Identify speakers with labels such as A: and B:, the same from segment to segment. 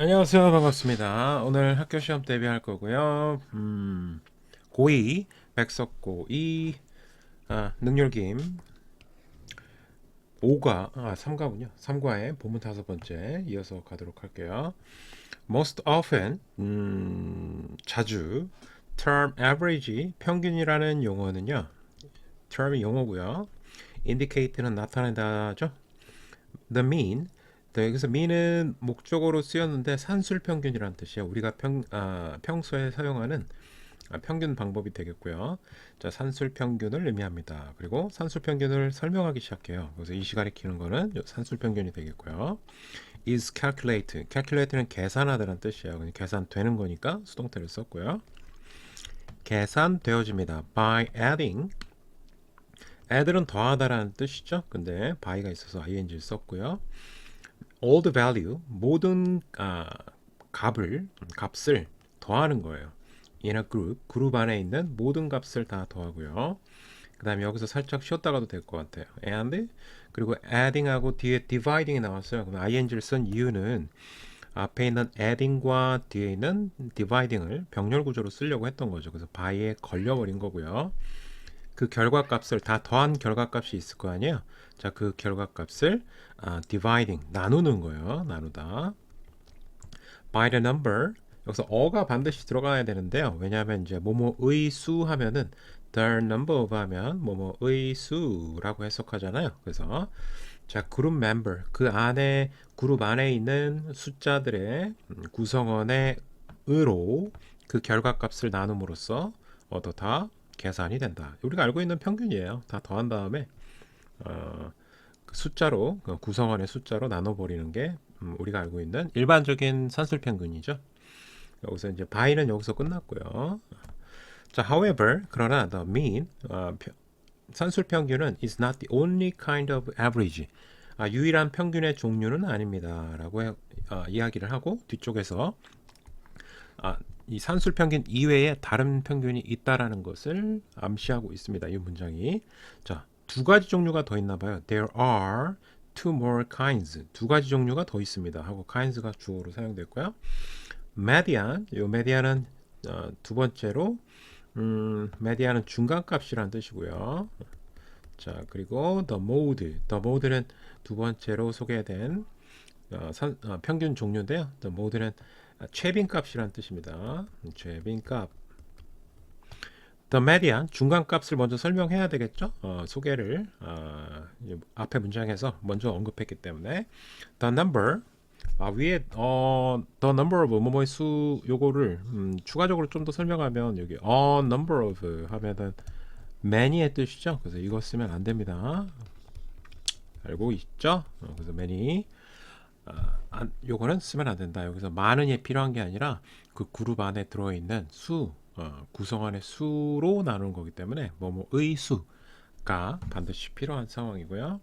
A: 안녕하세요. 반갑습니다. 오늘 학교 시험 대비할 거고요. 음, 고2, 백석고2, 아, 능률김 5과, 아, 3과군요. 3과의 본문 다섯 번째 이어서 가도록 할게요. Most often, 음, 자주, term average, 평균이라는 용어는요. term이 용어고요. indicate는 나타낸다죠. the mean, 네, 여기서 mean은 목적어로 쓰였는데 산술 평균이라는 뜻이에요. 우리가 평, 아, 평소에 사용하는 아, 평균 방법이 되겠고요. 자, 산술 평균을 의미합니다. 그리고 산술 평균을 설명하기 시작해요. 그래서 이 시간에 키는 거는 산술 평균이 되겠고요. is calculate. calculate는 계산하다는 뜻이에요. 그냥 계산되는 거니까 수동태를 썼고요. 계산되어집니다. by adding. add는 더하다라는 뜻이죠. 근데 by가 있어서 ing를 썼고요. All the value 모든 아, 값을 값을 더하는 거예요. in a group 그룹 안에 있는 모든 값을 다 더하고요. 그 다음에 여기서 살짝 쉬었다가도 될 것 같아요. and 그리고 adding하고 뒤에 dividing이 나왔어요. 그럼 ing를 쓴 이유는 앞에 있는 adding과 뒤에 있는 dividing을 병렬 구조로 쓰려고 했던 거죠. 그래서 by에 걸려버린 거고요. 그 결과값을 다 더한 결과값이 있을 거 아니에요. 자, 그 결과값을 아, dividing 나누는 거예요. 나누다. by the number 여기서 어가 반드시 들어가야 되는데요. 왜냐하면 이제 뭐뭐의 수 하면은 the number of 하면 뭐뭐의 수라고 해석하잖아요. 그래서 자 그룹 멤버 그 안에 그룹 안에 있는 숫자들의 음, 구성원의 의로 그 결과값을 나눔으로써 얻어 다 계산이 된다. 우리가 알고 있는 평균이에요. 다 더한 다음에 어, 그 숫자로 그 구성원의 숫자로 나눠버리는 게 음, 우리가 알고 있는 일반적인 산술 평균이죠. 여기서 이제 by는 여기서 끝났고요. 자, however, 그러나 the mean 어, 펴- 산술 평균은 is not the only kind of average. 아, 유일한 평균의 종류는 아닙니다라고 해- 어, 이야기를 하고 뒤쪽에서 아, 이 산술 평균 이외에 다른 평균이 있다라는 것을 암시하고 있습니다. 이 문장이 자, 두 가지 종류가 더 있나 봐요. There are two more kinds. 두 가지 종류가 더 있습니다. 하고 kinds가 주어로 사용됐고요. median, 요 median은 어, 두 번째로 음, median은 중간값이라는 뜻이고요. 자, 그리고 the mode, the mode는 두 번째로 소개된 어, 산- 어, 평균 종류인데요. the mode는 최빈값이라는 뜻입니다. 최빈값. The median 중간값을 먼저 설명해야 되겠죠? 어, 소개를 어, 이 앞에 문장에서 먼저 언급했기 때문에 the number 아, 위에 어, the number of 뭐뭐의 수 요거를 음, 추가적으로 좀 더 설명하면 여기 a number of 하면은 many의 뜻이죠. 그래서 이거 쓰면 안 됩니다. 알고 있죠? 어, 그래서 many 아, 안, 요거는 쓰면 안 된다. 여기서 많은이 필요한 게 아니라 그 그룹 안에 들어있는 수, 어, 구성원의 수로 나누는 거기 때문에 뭐뭐의 수가 반드시 필요한 상황이고요.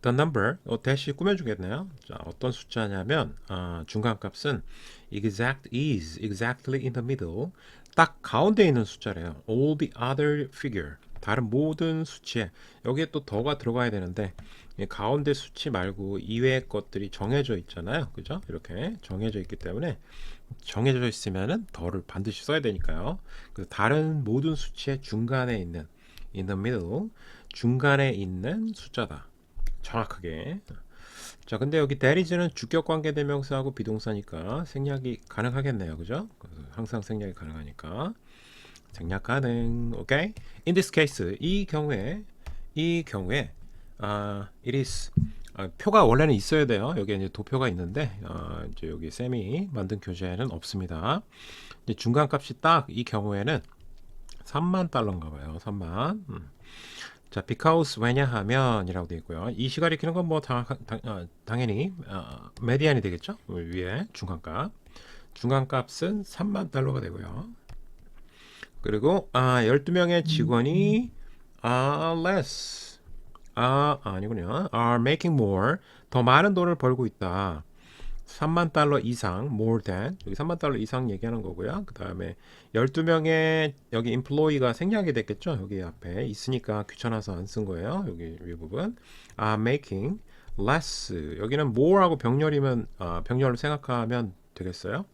A: The number, 어, 대시 꾸며주겠네요. 자, 어떤 숫자냐면 아, 중간값은 exact is, exactly in the middle, 딱 가운데 있는 숫자래요. All the other figure, 다른 모든 수치에 여기에 또 더가 들어가야 되는데 이 가운데 수치 말고 이외의 것들이 정해져 있잖아요. 그죠? 이렇게 정해져 있기 때문에 정해져 있으면은 더를 반드시 써야 되니까요. 그래서 다른 모든 수치의 중간에 있는 in the middle 중간에 있는 숫자다. 정확하게. 자, 근데 여기 is는 주격 관계 대명사하고 비동사니까 생략이 가능하겠네요. 그죠? 항상 생략이 가능하니까 생략 가능. 오케이? In this case 이 경우에 이 경우에 아, is 아, 표가 원래는 있어야 돼요. 여기 이제 도표가 있는데 아, 이제 여기 쌤이 만든 교재에는 없습니다. 이제 중간 값이 딱 이 경우에는 3만 달러인가 봐요. 3만. 음. 자, because 왜냐하면이라고 되어 있고요. 이 시간이 키는 건 뭐 당, 연히 어, 메디안이 되겠죠? 위에 중간값. 중간값은 3만 달러가 되고요. 그리고 아, 12명의 직원이 are less 아, 아니군요. are making more 더 많은 돈을 벌고 있다. 3만 달러 이상 more than 여기 3만 달러 이상 얘기하는 거고요. 그 다음에 12명의 여기 employee가 생략이 됐겠죠. 여기 앞에 있으니까 귀찮아서 안 쓴 거예요. 여기 위 부분 are making less 여기는 more하고 병렬이면 아, 병렬로 생각하면 되겠어요.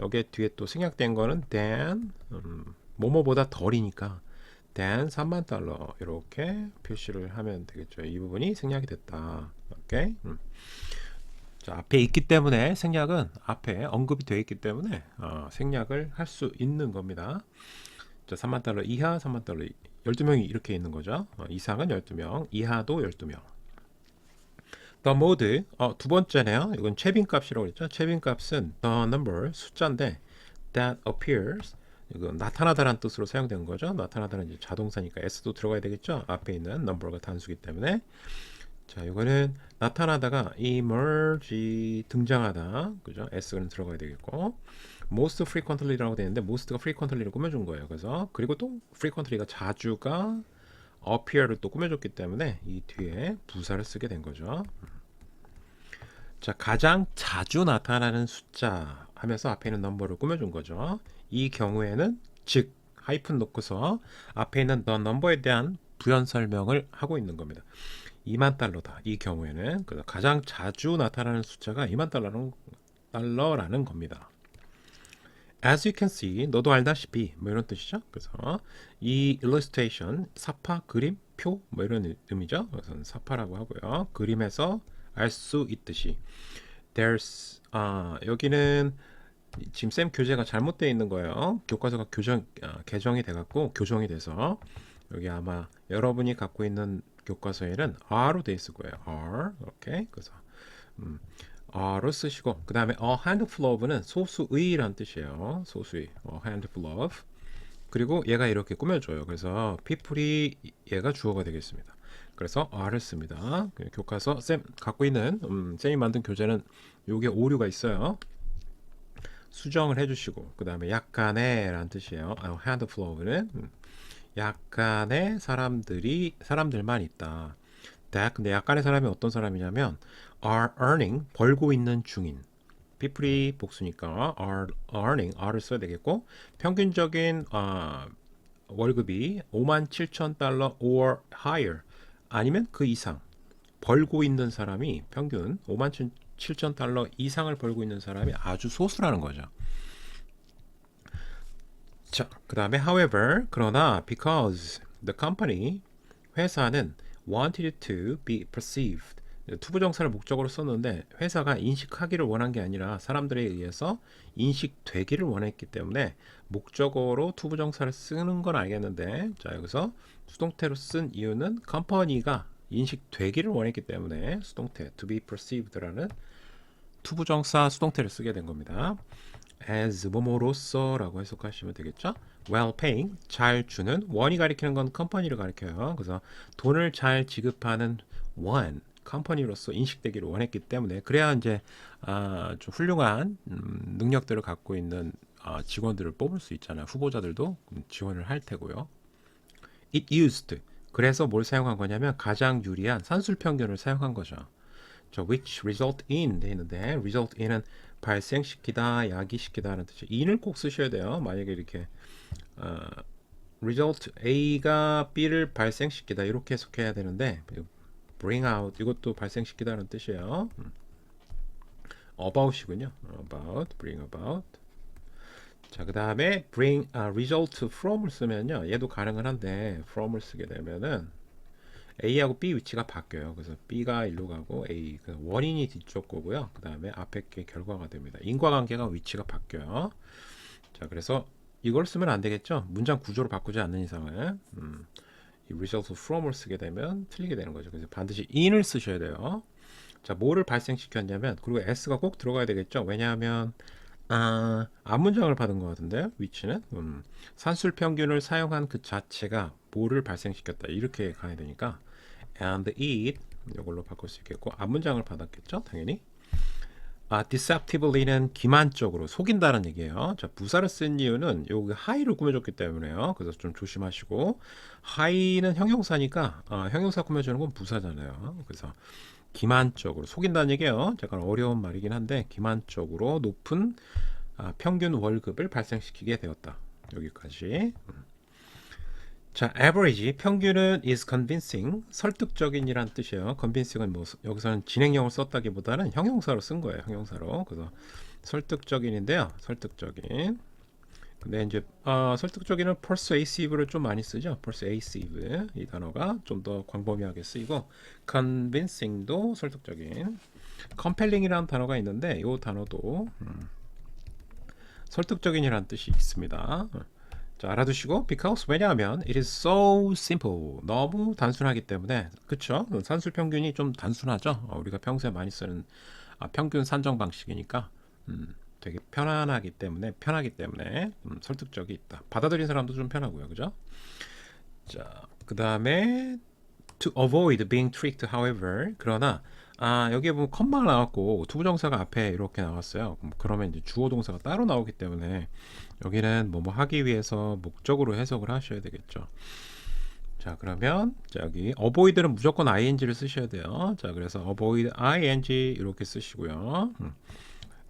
A: 여기 뒤에 또 생략된 거는 than 음, 뭐뭐보다 덜이니까 than 3만 달러 이렇게 표시를 하면 되겠죠. 이 부분이 생략이 됐다. 오케이. 음. 자, 앞에 있기 때문에 생략은 앞에 언급이 되어 있기 때문에 어, 생략을 할 수 있는 겁니다. 자, 3만 달러 이하 3만 달러 12명이 이렇게 있는 거죠. 어, 이상은 12명, 이하도 12명. the mode 어, 두 번째네요. 이건 최빈 값이라고 그랬죠. 최빈 값은 the number 숫자인데 that appears 이거 나타나다라는 뜻으로 사용된 거죠. 나타나다는 이제 자동사니까 s도 들어가야 되겠죠. 앞에 있는 number가 단수기 때문에 자, 이거는 나타나다가 emerge 등장하다. 그죠? s는 들어가야 되겠고 most frequently라고 되어 있는데 most가 frequently를 꾸며준 거예요. 그래서 그리고 또 frequently가 자주가 appear를 또 꾸며줬기 때문에 이 뒤에 부사를 쓰게 된 거죠. 자, 가장 자주 나타나는 숫자 하면서 앞에 있는 넘버를 꾸며준 거죠. 이 경우에는 즉 하이픈 놓고서 앞에 있는 the number에 대한 부연 설명을 하고 있는 겁니다. 2만 달러다. 이 경우에는 그래서 가장 자주 나타나는 숫자가 2만 달러라는, 달러라는 겁니다. As you can see, 너도 알다시피 뭐 이런 뜻이죠. 그래서 이 illustration, 사파, 그림, 표 뭐 이런 의미죠. 그래서 사파라고 하고요. 그림에서 알 수 있듯이 there's 아 여기는 지금 쌤 교재가 잘못되어 있는 거예요. 교과서가 교정 아, 개정이 돼갖고 교정이 돼서 여기 아마 여러분이 갖고 있는 교과서에는 R로 돼 있을 거예요. R 오케이 그래서 음, R로 쓰시고 그 다음에 a handful of는 소수의란 뜻이에요. 소수의 a handful of 그리고 얘가 이렇게 꾸며줘요. 그래서 people이 얘가 주어가 되겠습니다. 그래서 R을 씁니다. 그 교과서 쌤 갖고 있는 음, 쌤이 만든 교재는 요게 오류가 있어요. 수정을 해주시고 그 다음에 약간의 라는 뜻이에요. 아, handful of는 음, 약간의 사람들이 사람들만 있다. that 근데 약간의 사람이 어떤 사람이냐면 are earning 벌고 있는 중인 people이 복수니까 are earning r을 써야 되겠고 평균적인 어, 월급이 5만 7천 달러 or higher 아니면 그 이상 벌고 있는 사람이 평균 5만 7천 달러 이상을 벌고 있는 사람이 아주 소수라는 거죠. 자, 그 다음에 however 그러나 because the company 회사는 wanted to be perceived 투부정사를 목적으로 썼는데 회사가 인식하기를 원한 게 아니라 사람들에 의해서 인식되기를 원했기 때문에 목적어로 투부정사를 쓰는 건 알겠는데 자 여기서 수동태로 쓴 이유는 컴퍼니가 인식되기를 원했기 때문에 수동태 to be perceived라는 투부정사 수동태를 쓰게 된 겁니다. as 뭐뭐로서라고 해석하시면 되겠죠. well paying 잘 주는 원이 가리키는 건 컴퍼니를 가리켜요. 그래서 돈을 잘 지급하는 원 컴퍼니로서 인식되기를 원했기 때문에 그래야 이제 아, 좀 훌륭한 음, 능력들을 갖고 있는 아, 직원들을 뽑을 수 있잖아요. 후보자들도 지원을 할 테고요. It used 그래서 뭘 사용한 거냐면 가장 유리한 산술 평균을 사용한 거죠. 저 which result in 돼 있는데 result in은 발생시키다, 야기시키다라는 뜻이 in을 꼭 쓰셔야 돼요. 만약에 이렇게 어, result A가 B를 발생시키다 이렇게 해석해야 되는데 bring out 이것도 발생시키다는 뜻이에요. 음. about이군요. about, bring about. 자, 그 다음에 bring a result from을 쓰면요. 얘도 가능은 한데 from을 쓰게 되면은 A하고 B 위치가 바뀌어요. 그래서 B가 일로 가고 A 그 원인이 뒤쪽 거고요. 그 다음에 앞에 게 결과가 됩니다. 인과관계가 위치가 바뀌어요. 자, 그래서 이걸 쓰면 안 되겠죠. 문장 구조를 바꾸지 않는 이상은 음, 이 result from을 쓰게 되면 틀리게 되는 거죠. 그래서 반드시 in을 쓰셔야 돼요. 자, 뭐를 발생시켰냐면 그리고 s가 꼭 들어가야 되겠죠. 왜냐하면 아, 앞문장을 받은 것 같은데요. 위치는 음, 산술 평균을 사용한 그 자체가 뭐를 발생시켰다 이렇게 가야 되니까 and eat 이걸로 바꿀 수 있겠고 앞문장을 받았겠죠. 당연히 아, deceptively는 기만적으로 속인다는 얘기예요. 자, 부사를 쓴 이유는 여기 high를 꾸며줬기 때문에요. 그래서 좀 조심하시고 high는 형용사니까 아, 형용사 꾸며주는 건 부사잖아요. 그래서 기만적으로 속인다는 얘기예요. 약간 어려운 말이긴 한데 기만적으로 높은 아, 평균 월급을 발생시키게 되었다. 여기까지. 음. 자, average 평균은 is convincing 설득적인이란 뜻이에요. convincing은 뭐 여기서는 진행형을 썼다기보다는 형용사로 쓴 거예요. 형용사로. 그래서 설득적인인데요. 설득적인. 근데 이제 어, 설득적인은 persuasive를 좀 많이 쓰죠. persuasive 이 단어가 좀 더 광범위하게 쓰이고 convincing도 설득적인. compelling이라는 단어가 있는데 이 단어도 음, 설득적인이라는 뜻이 있습니다. 자, 알아두시고 because 왜냐하면 it is so simple 너무 단순하기 때문에 그쵸 산술 평균이 좀 단순하죠 어, 우리가 평소에 많이 쓰는 아, 평균 산정 방식이니까 음, 되게 편안하기 때문에 편하기 때문에 음, 설득적이 있다. 받아들인 사람도 좀 편하고요. 그죠? 자 그 다음에 to avoid being tricked however 그러나 아 여기에 보면 컴마가 나왔고 투부정사가 앞에 이렇게 나왔어요. 음, 그러면 이제 주어 동사가 따로 나오기 때문에 여기는 뭐뭐 하기 위해서 목적으로 해석을 하셔야 되겠죠. 자 그러면 자, 여기 avoid는 무조건 ing를 쓰셔야 돼요. 자 그래서 avoid ing 이렇게 쓰시고요. 음.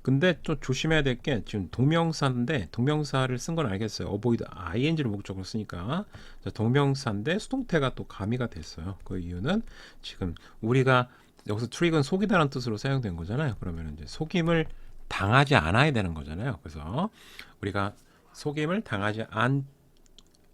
A: 근데 좀 조심해야 될 게 지금 동명사인데 동명사를 쓴 건 알겠어요. avoid ing를 목적으로 쓰니까 자, 동명사인데 수동태가 또 가미가 됐어요. 그 이유는 지금 우리가 여기서 트릭은 속이다라는 뜻으로 사용된 거잖아요. 그러면 이제 속임을 당하지 않아야 되는 거잖아요. 그래서 우리가 속임을 당하지 않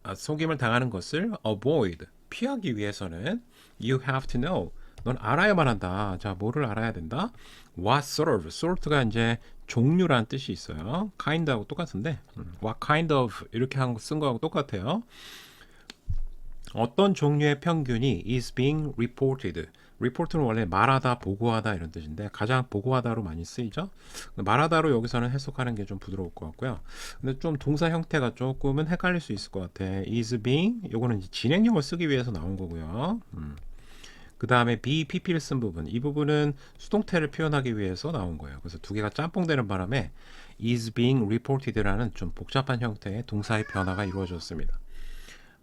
A: 아, 속임을 당하는 것을 avoid 피하기 위해서는 you have to know 넌 알아야만 한다. 자, 뭐를 알아야 된다? What sort of? sort가 이제 종류라는 뜻이 있어요. kind하고 똑같은데 음, what kind of 이렇게 한 쓴 거하고 똑같아요. 어떤 종류의 평균이 is being reported. report는 원래 말하다, 보고하다 이런 뜻인데 가장 보고하다로 많이 쓰이죠. 말하다로 여기서는 해석하는 게 좀 부드러울 것 같고요. 근데 좀 동사 형태가 조금은 헷갈릴 수 있을 것 같아. is being 요거는 진행형을 쓰기 위해서 나온 거고요. 음. 그 다음에 be, pp를 쓴 부분 이 부분은 수동태를 표현하기 위해서 나온 거예요. 그래서 두 개가 짬뽕되는 바람에 is being reported라는 좀 복잡한 형태의 동사의 변화가 이루어졌습니다.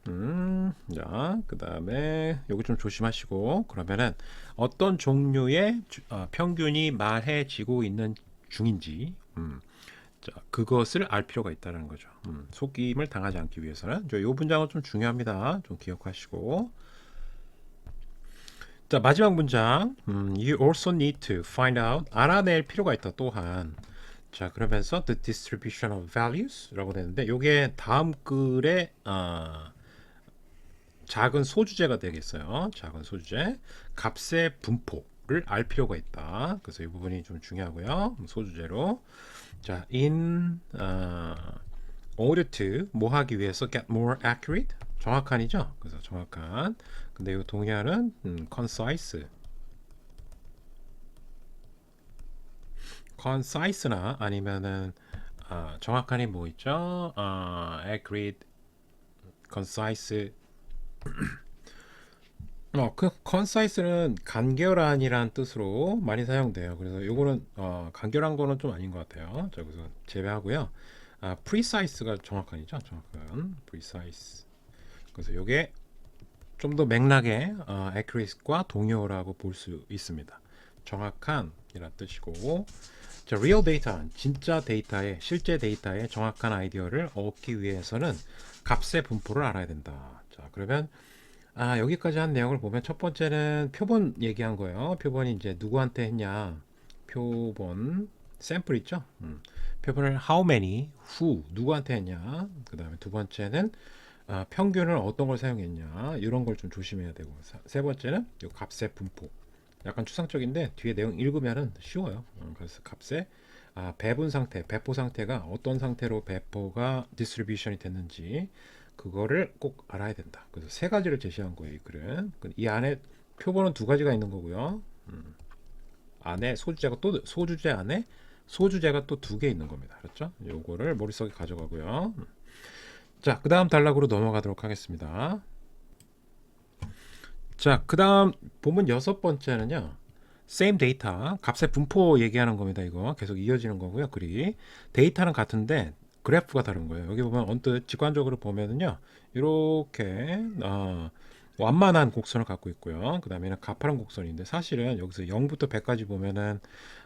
A: 음, 자, 그 다음에 여기 좀 조심하시고 그러면은 어떤 종류의 주- 어, 평균이 말해지고 있는 중인지 음, 자, 그것을 알 필요가 있다는 거죠. 음, 속임을 당하지 않기 위해서는 이 문장은 좀 중요합니다. 좀 기억하시고 자 마지막 문장 음, You also need to find out 알아낼 필요가 있다 또한 자 그러면서 the distribution of values라고 되는데 이게 다음 글의 아, 작은 소주제가 되겠어요. 작은 소주제 값의 분포를 알 필요가 있다. 그래서 이 부분이 좀 중요하고요. 소주제로 자 in 어, order to 뭐 하기 위해서 get more accurate 정확한이죠. 그래서 정확한. 근데 이 동의어는 음, concise. concise나 아니면은 아, 정확한이 뭐 있죠? 아, accurate, concise. 어, 그 concise는 간결한이란 뜻으로 많이 사용돼요. 그래서 요거는 어, 간결한 거는 좀 아닌 것 같아요. 자, 그래서 제외하고요. 아, precise가 정확한이죠. 정확한 precise. 그래서 요게 좀 더 맥락의 어, accurate과 동요라고 볼 수 있습니다. 정확한 이란 뜻이고 자, real data, 진짜 데이터의 실제 데이터의 정확한 아이디어를 얻기 위해서는 값의 분포를 알아야 된다. 자, 그러면 아, 여기까지 한 내용을 보면 첫 번째는 표본 얘기한 거예요. 표본이 이제 누구한테 했냐? 표본 샘플 있죠? 음. 표본을 how many, who, 누구한테 했냐? 그 다음에 두 번째는 아, 평균을 어떤 걸 사용했냐? 이런 걸 좀 조심해야 되고 사- 세 번째는 요 값의 분포. 약간 추상적인데 뒤에 내용 읽으면은 쉬워요. 어, 그래서 값의 아, 배분 상태, 배포 상태가 어떤 상태로 배포가 디스트리뷰션이 됐는지 그거를 꼭 알아야 된다. 그래서 세 가지를 제시한 거예요, 이 글은. 그이 안에 표본은 두 가지가 있는 거고요. 음. 안에 소주제가 또 소주제 안에 소주제가 또 두 개 있는 겁니다. 그렇죠? 요거를 머릿속에 가져가고요. 음. 자, 그 다음 단락으로 넘어가도록 하겠습니다. 자, 그 다음 보면 여섯 번째는요. same data, 값의 분포 얘기하는 겁니다. 이거 계속 이어지는 거고요. 글이 데이터는 같은데 그래프가 다른 거예요. 여기 보면 언뜻 직관적으로 보면은요. 이렇게 어, 완만한 곡선을 갖고 있고요. 그 다음에는 가파른 곡선인데 사실은 여기서 0부터 100까지 보면은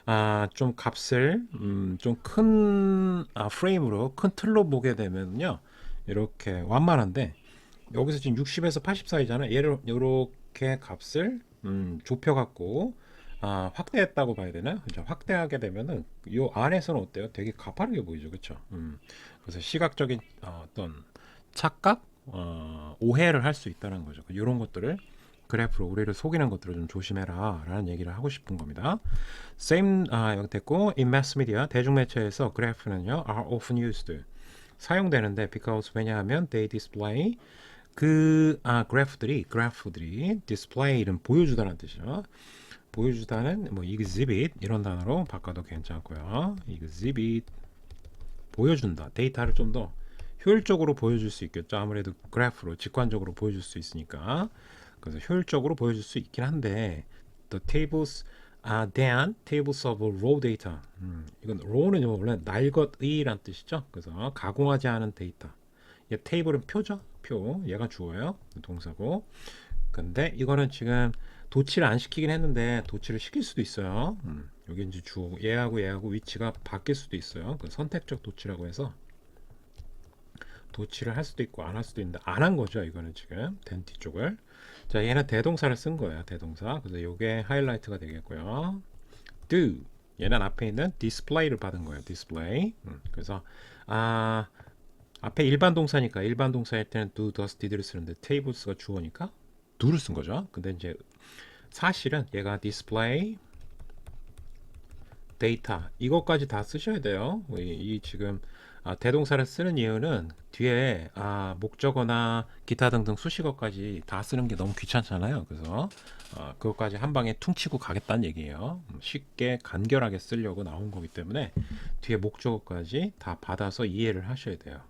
A: 아, 좀 값을 음, 좀큰 아, 프레임으로 큰 틀로 보게 되면요. 이렇게 완만한데 여기서 지금 60에서 80 사이잖아. 얘를 이렇게 값을 음, 좁혀 갖고 아, 확대했다고 봐야 되나? 그죠? 확대하게 되면은 요 안에서는 어때요? 되게 가파르게 보이죠, 그렇죠? 음, 그래서 시각적인 어, 어떤 착각, 어, 오해를 할 수 있다는 거죠. 이런 것들을 그래프로 우리를 속이는 것들을 좀 조심해라라는 얘기를 하고 싶은 겁니다. Same 아, 여기 됐고 in mass media 대중매체에서 그래프는요 are often used 사용되는데 because 왜냐하면 they display 그 아, 그래프들이 그래프들이 display는 보여주다는 뜻이죠. 보여주다는 뭐 exhibit 이런 단어로 바꿔도 괜찮고요. exhibit 보여준다. 데이터를 좀 더 효율적으로 보여줄 수 있겠죠. 아무래도 그래프로 직관적으로 보여줄 수 있으니까. 그래서 효율적으로 보여줄 수 있긴 한데 the tables are than tables of raw data. 음, 이건 raw는 원래 날것이란 뜻이죠. 그래서 가공하지 않은 데이터. 얘 테이블은 표죠. 표. 얘가 주어요. 동사고. 근데 이거는 지금 도치를 안 시키긴 했는데 도치를 시킬 수도 있어요. 음, 여기 이제 주어 얘하고 얘하고 위치가 바뀔 수도 있어요. 그 선택적 도치라고 해서 도치를 할 수도 있고 안 할 수도 있는데 안 한 거죠. 이거는 지금 덴티 쪽을. 자, 얘는 대동사를 쓴 거예요. 대동사. 그래서 이게 하이라이트가 되겠고요. do 얘는 앞에 있는 display를 받은 거예요. display. 음, 그래서 아 앞에 일반 동사니까 일반 동사일 때는 do, does, did를 쓰는데 tables가 주어니까 do를 쓴 거죠. 근데 이제 사실은 얘가 display 데이터 이것까지 다 쓰셔야 돼요. 이, 이 지금 아, 대동사를 쓰는 이유는 뒤에 아, 목적어나 기타 등등 수식어까지 다 쓰는 게 너무 귀찮잖아요. 그래서 아, 그것까지 한 방에 퉁치고 가겠다는 얘기예요. 음, 쉽게 간결하게 쓰려고 나온 거기 때문에 뒤에 목적어까지 다 받아서 이해를 하셔야 돼요.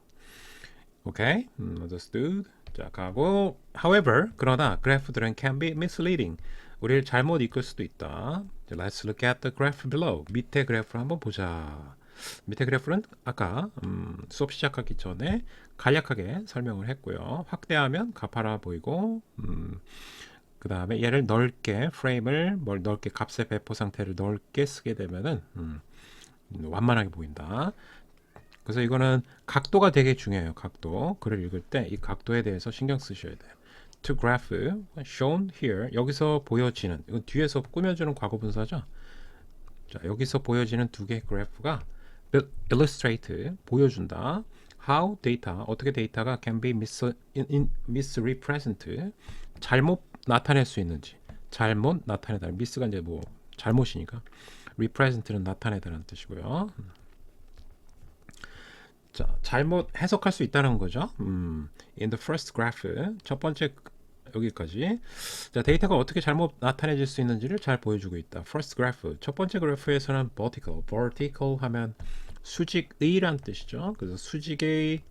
A: 오케이, 음, understood. 자, 가고 however 그러나 그래프들은 can be misleading. 우리를 잘못 이끌 수도 있다. 자, Let's look at the graph below. 밑에 그래프를 한번 보자. 밑에 그래프는 아까 음, 수업 시작하기 전에 간략하게 설명을 했고요. 확대하면 가파라 보이고 음, 그 다음에 얘를 넓게 프레임을 뭘 넓게 값의 배포 상태를 넓게 쓰게 되면은 음, 완만하게 보인다. 그래서 이거는 각도가 되게 중요해요. 각도. 글을 읽을 때 이 각도에 대해서 신경 쓰셔야 돼요. To graph shown here 여기서 보여지는 이건 뒤에서 꾸며주는 과거 분사죠. 자 여기서 보여지는 두 개의 그래프가 illustrate 보여준다. How data 어떻게 데이터가 can be mis, misrepresent 잘못 나타낼 수 있는지 잘못 나타내다. miss가 이제 뭐 잘못이니까 represent는 나타내다라는 뜻이고요. 자, 잘못 해석할 수 있다는 거죠. 음, in the first graph 첫 번째 여기까지 자 데이터가 어떻게 잘못 나타내질 수 있는지를 잘 보여주고 있다. first graph 첫 번째 그래프에서는 vertical, vertical 하면 수직의란 뜻이죠. 그래서 수직의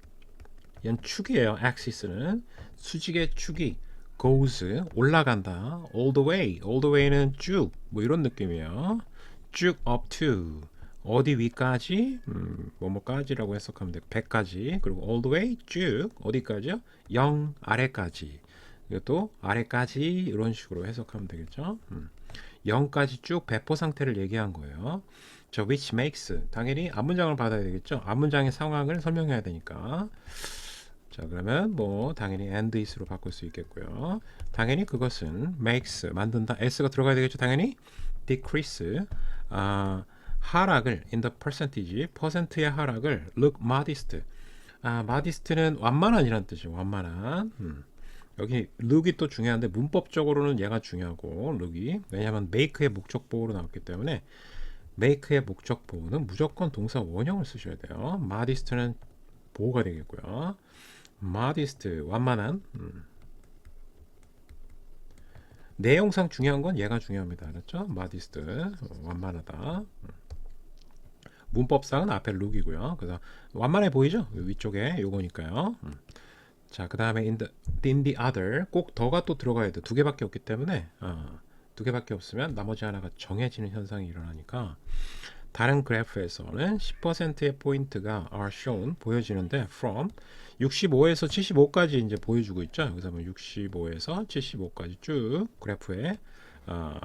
A: 얘는 축이에요. axis는 수직의 축이 goes 올라간다. all the way, all the way는 쭉 뭐 이런 느낌이에요. 쭉 up to 어디 위까지 음, 뭐뭐까지라고 해석하면 돼. 100까지 그리고 all the way 쭉 어디까지요? 0 아래까지 이것도 아래까지 이런 식으로 해석하면 되겠죠. 음. 0까지 쭉 배포 상태를 얘기한 거예요. 저 which makes 당연히 앞문장을 받아야 되겠죠. 앞문장의 상황을 설명해야 되니까. 자 그러면 뭐 당연히 and is로 바꿀 수 있겠고요. 당연히 그것은 makes 만든다 s가 들어가야 되겠죠. 당연히 decrease 아, 하락을 in the percentage 퍼센트의 하락을 look modest 아 modest는 완만한이란 뜻이에요. 완만한. 음. 여기 look이 또 중요한데 문법적으로는 얘가 중요하고 look이 왜냐하면 make의 목적 보호로 나왔기 때문에 make의 목적 보호는 무조건 동사 원형을 쓰셔야 돼요. modest는 보호가 되겠고요. modest 완만한 음. 내용상 중요한 건 얘가 중요합니다. 알았죠? modest 어, 완만하다. 음. 문법상은 앞에 look이고요. 그래서 완만해 보이죠? 위쪽에 요거니까요. 음. 자, 그 다음에 in in the other 꼭 더가 또 들어가야 돼. 두 개밖에 없기 때문에 어, 두 개밖에 없으면 나머지 하나가 정해지는 현상이 일어나니까 다른 그래프에서는 10%의 포인트가 are shown 보여지는데 from 65에서 75까지 이제 보여주고 있죠. 여기서 보면 65에서 75까지 쭉 그래프에 어,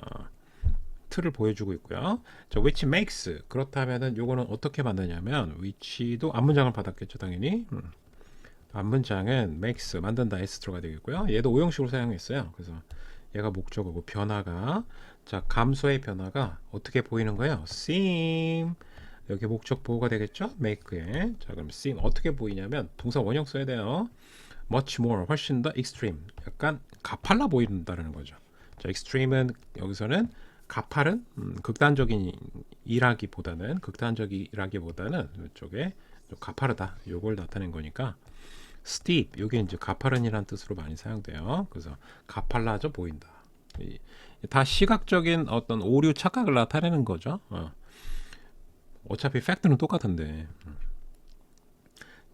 A: 틀을 보여주고 있고요. 자, which makes 그렇다면은 요거는 어떻게 만드냐면 which도 앞문장을 받았겠죠, 당연히. 음. 앞문장은 makes 만든다 s 들어가 되겠고요. 얘도 오형식으로 사용했어요. 그래서 얘가 목적어고 변화가 자 감소의 변화가 어떻게 보이는 거예요? seem 여기 목적 보호가 되겠죠? make에 자 그럼 seem 어떻게 보이냐면 동사 원형 써야 돼요. much more 훨씬 더 extreme 약간 가팔라 보인다는 거죠. 자 extreme은 여기서는 가팔은 음, 극단적인 일하기보다는 극단적이라기보다는 이쪽에 좀 가파르다 요걸 나타낸 거니까 steep 요게 이제 가파른이라는 뜻으로 많이 사용돼요. 그래서 가팔라져 보인다. 이- 다 시각적인 어떤 오류 착각을 나타내는 거죠. 어. 어차피 팩트는 똑같은데. 음.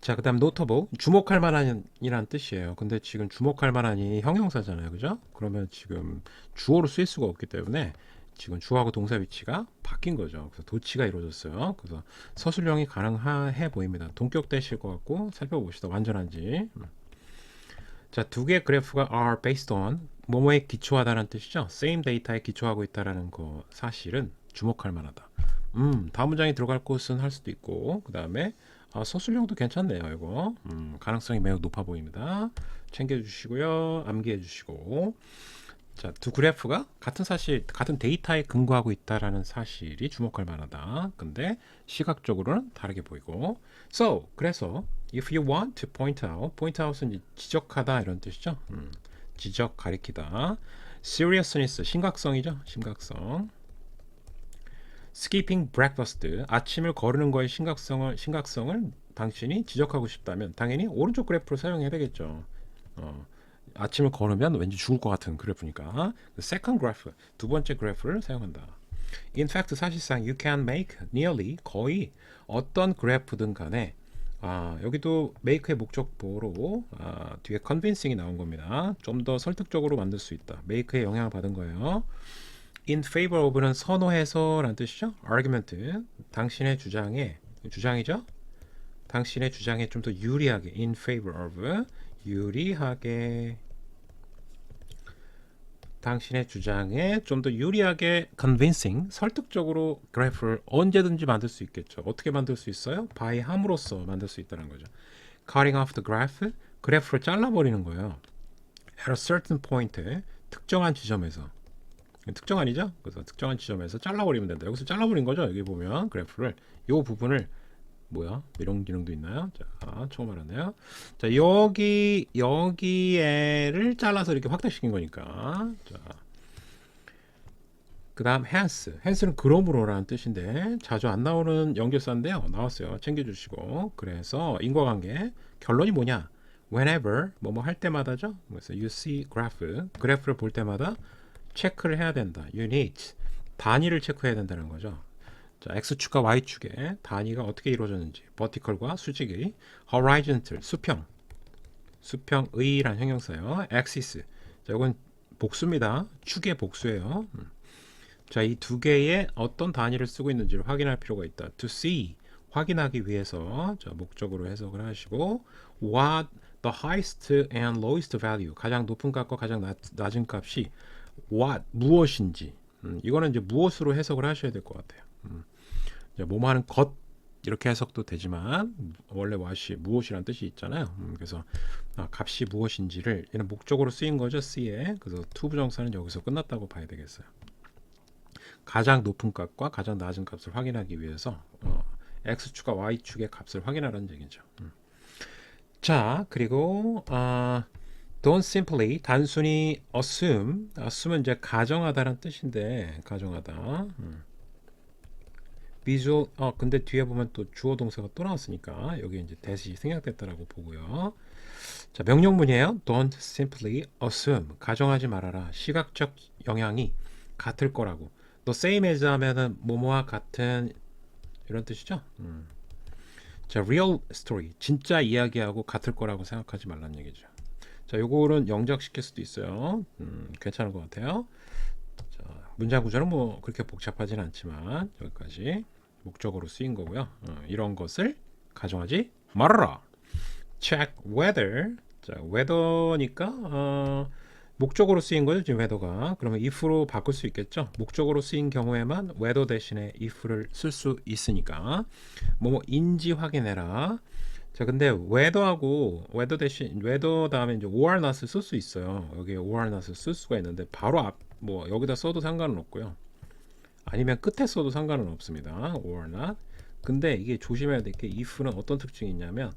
A: 자, 그다음 notable 주목할 만한이란 뜻이에요. 근데 지금 주목할 만한이 형용사잖아요, 그죠? 그러면 지금 주어로 쓰일 수가 없기 때문에 지금 주어하고 동사 위치가 바뀐 거죠. 그래서 도치가 이루어졌어요. 그래서 서술형이 가능해 보입니다. 동격 되실 것 같고 살펴봅시다. 완전한지. 음. 자, 두 개의 그래프가 are based on 뭐뭐에 기초하다는 뜻이죠. same data에 기초하고 있다라는 거 사실은 주목할 만하다. 음, 다음 문장에 들어갈 곳은 할 수도 있고 그 다음에 아, 서술형도 괜찮네요. 이거 음, 가능성이 매우 높아 보입니다. 챙겨 주시고요. 암기해 주시고 자, 두 그래프가 같은 사실, 같은 데이터에 근거하고 있다라는 사실이 주목할 만하다. 근데 시각적으로는 다르게 보이고. So, 그래서 if you want to point out, point out은 지적하다 이런 뜻이죠. 음, 지적, 가리키다. seriousness, 심각성이죠. 심각성. skipping breakfast, 아침을 거르는 거의 심각성을 심각성을 당신이 지적하고 싶다면 당연히 오른쪽 그래프를 사용해야 되겠죠. 어, 아침을 걸으면 왠지 죽을 것 같은 그래프니까 second graph 두 번째 그래프를 사용한다. In fact 사실상 you can make nearly 거의 어떤 그래프든 간에 아, 여기도 make의 목적보로 아, 뒤에 convincing이 나온 겁니다. 좀 더 설득적으로 만들 수 있다. make의 영향을 받은 거예요. In favor of는 선호해서 라는 뜻이죠. argument 당신의 주장에 주장이죠. 당신의 주장에 좀 더 유리하게 in favor of 유리하게 당신의 주장에 좀 더 유리하게 convincing 설득적으로 그래프를 언제든지 만들 수 있겠죠. 어떻게 만들 수 있어요? by 함으로써 만들 수 있다는 거죠. cutting off the graph 그래프를 잘라버리는 거예요. at a certain point 특정한 지점에서 특정 아니죠? 그래서 특정한 지점에서 잘라버리면 된다. 여기서 잘라버린 거죠. 여기 보면 그래프를 요 부분을 뭐야? 이런 기능도 있나요? 자, 처음 알았네요. 자, 여기 여기에를 잘라서 이렇게 확대시킨 거니까. 자. 그 다음 hence. hence는 그러므로라는 뜻인데 자주 안 나오는 연결사인데요. 나왔어요. 챙겨 주시고. 그래서 인과관계 결론이 뭐냐? whenever 뭐뭐 할 때마다죠. 그래서 you see graph. 그래프를 볼 때마다 체크를 해야 된다. unit. 단위를 체크해야 된다는 거죠. 자, x축과 y축의 단위가 어떻게 이루어졌는지 vertical과 수직의 horizontal 수평. 수평의란 형용사요. axis. 자 이건 복수입니다. 축의 복수예요. 음. 자 이 두 개의 어떤 단위를 쓰고 있는지를 확인할 필요가 있다. to see. 확인하기 위해서 자 목적으로 해석을 하시고 what the highest and lowest value 가장 높은 값과 가장 낮, 낮은 값이 what 무엇인지. 음, 이거는 이제 무엇으로 해석을 하셔야 될 것 같아요. 음. 뭐뭐 하는 것 이렇게 해석도 되지만 원래 what이 무엇이라는 뜻이 있잖아요. 음, 그래서 아, 값이 무엇인지를 얘는 목적으로 쓰인 거죠. C에 그래서 to 부정사는 여기서 끝났다고 봐야 되겠어요. 가장 높은 값과 가장 낮은 값을 확인하기 위해서 어, x축과 y축의 값을 확인하라는 얘기죠. 음. 자 그리고 아, don't simply 단순히 assume assume은 이제 가정하다라는 뜻인데 가정하다. 음. 비주얼 어 근데 뒤에 보면 또 주어 동사가 또 나왔으니까 여기 이제 대시 생략됐다라고 보고요. 자 명령문이에요. Don't simply assume 가정하지 말아라. 시각적 영향이 같을 거라고. The same as 하면은 뭐뭐와 같은 이런 뜻이죠. 음. 자 real story 진짜 이야기하고 같을 거라고 생각하지 말라는 얘기죠. 자 요거는 영작시킬 수도 있어요. 음, 괜찮은 것 같아요. 자, 문장 구조는 뭐 그렇게 복잡하진 않지만 여기까지 목적으로 쓰인 거고요. 어, 이런 것을 가정하지 말아라. Check whether. 자, whether니까 어, 목적으로 쓰인 거죠. 지금 whether가. 그러면 if로 바꿀 수 있겠죠. 목적으로 쓰인 경우에만 whether 대신에 if를 쓸 수 있으니까 뭐뭐인지 확인해라. 자, 근데 whether하고 whether 대신 whether 다음에 이제 or not을 쓸 수 있어요. 여기에 or not을 쓸 수가 있는데 바로 앞 뭐 여기다 써도 상관은 없고요. 아니면 끝에 써도 상관은 없습니다. or not. 근데 이게 조심해야 될 게 if는 어떤 특징이 있냐면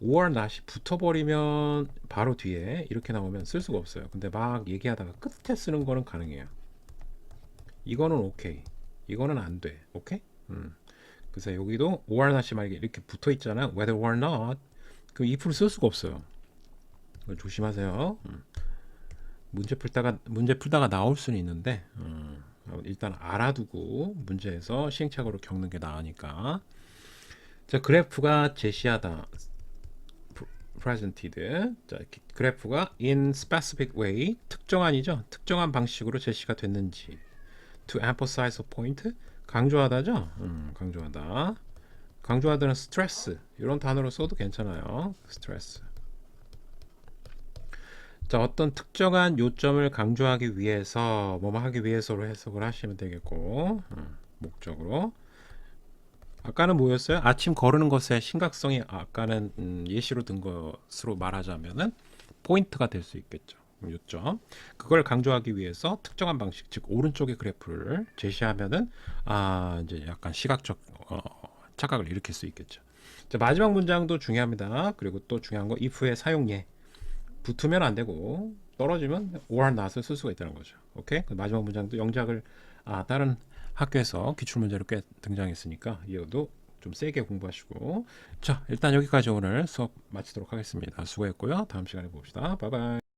A: or not이 붙어버리면 바로 뒤에 이렇게 나오면 쓸 수가 없어요. 근데 막 얘기하다가 끝에 쓰는 거는 가능해요. 이거는 오케이. 이거는 안 돼. 오케이? 음. 그래서 여기도 or not이 만약에 이렇게 붙어 있잖아요. whether or not. 그럼 if를 쓸 수가 없어요. 조심하세요. 음. 문제 풀다가 문제 풀다가 나올 수는 있는데 음, 일단 알아두고 문제에서 시행착오를 겪는 게 나으니까. 자, 그래프가 제시하다. presented. 자, 기- 그래프가 in specific way 특정한이죠. 특정한 방식으로 제시가 됐는지. to emphasize a point 강조하다죠. 음, 강조하다. 강조하다는 스트레스 이런 단어로 써도 괜찮아요. 스트레스. 자, 어떤 특정한 요점을 강조하기 위해서 뭐뭐 하기 위해서로 해석을 하시면 되겠고 음, 목적으로 아까는 뭐였어요? 아침 거르는 것의 심각성이 아까는 음, 예시로 든 것으로 말하자면은 포인트가 될 수 있겠죠. 요점. 그걸 강조하기 위해서 특정한 방식, 즉 오른쪽의 그래프를 제시하면은 아 이제 약간 시각적 어, 착각을 일으킬 수 있겠죠. 자, 마지막 문장도 중요합니다. 그리고 또 중요한 거 if의 사용예. 붙으면 안 되고 떨어지면 or not을 쓸 수가 있다는 거죠. 오케이? 그 마지막 문장도 영작을 아 다른 학교에서 기출 문제로 꽤 등장했으니까 이것도 좀 세게 공부하시고 자 일단 여기까지 오늘 수업 마치도록 하겠습니다. 수고했고요. 다음 시간에 봅시다. 바이바이.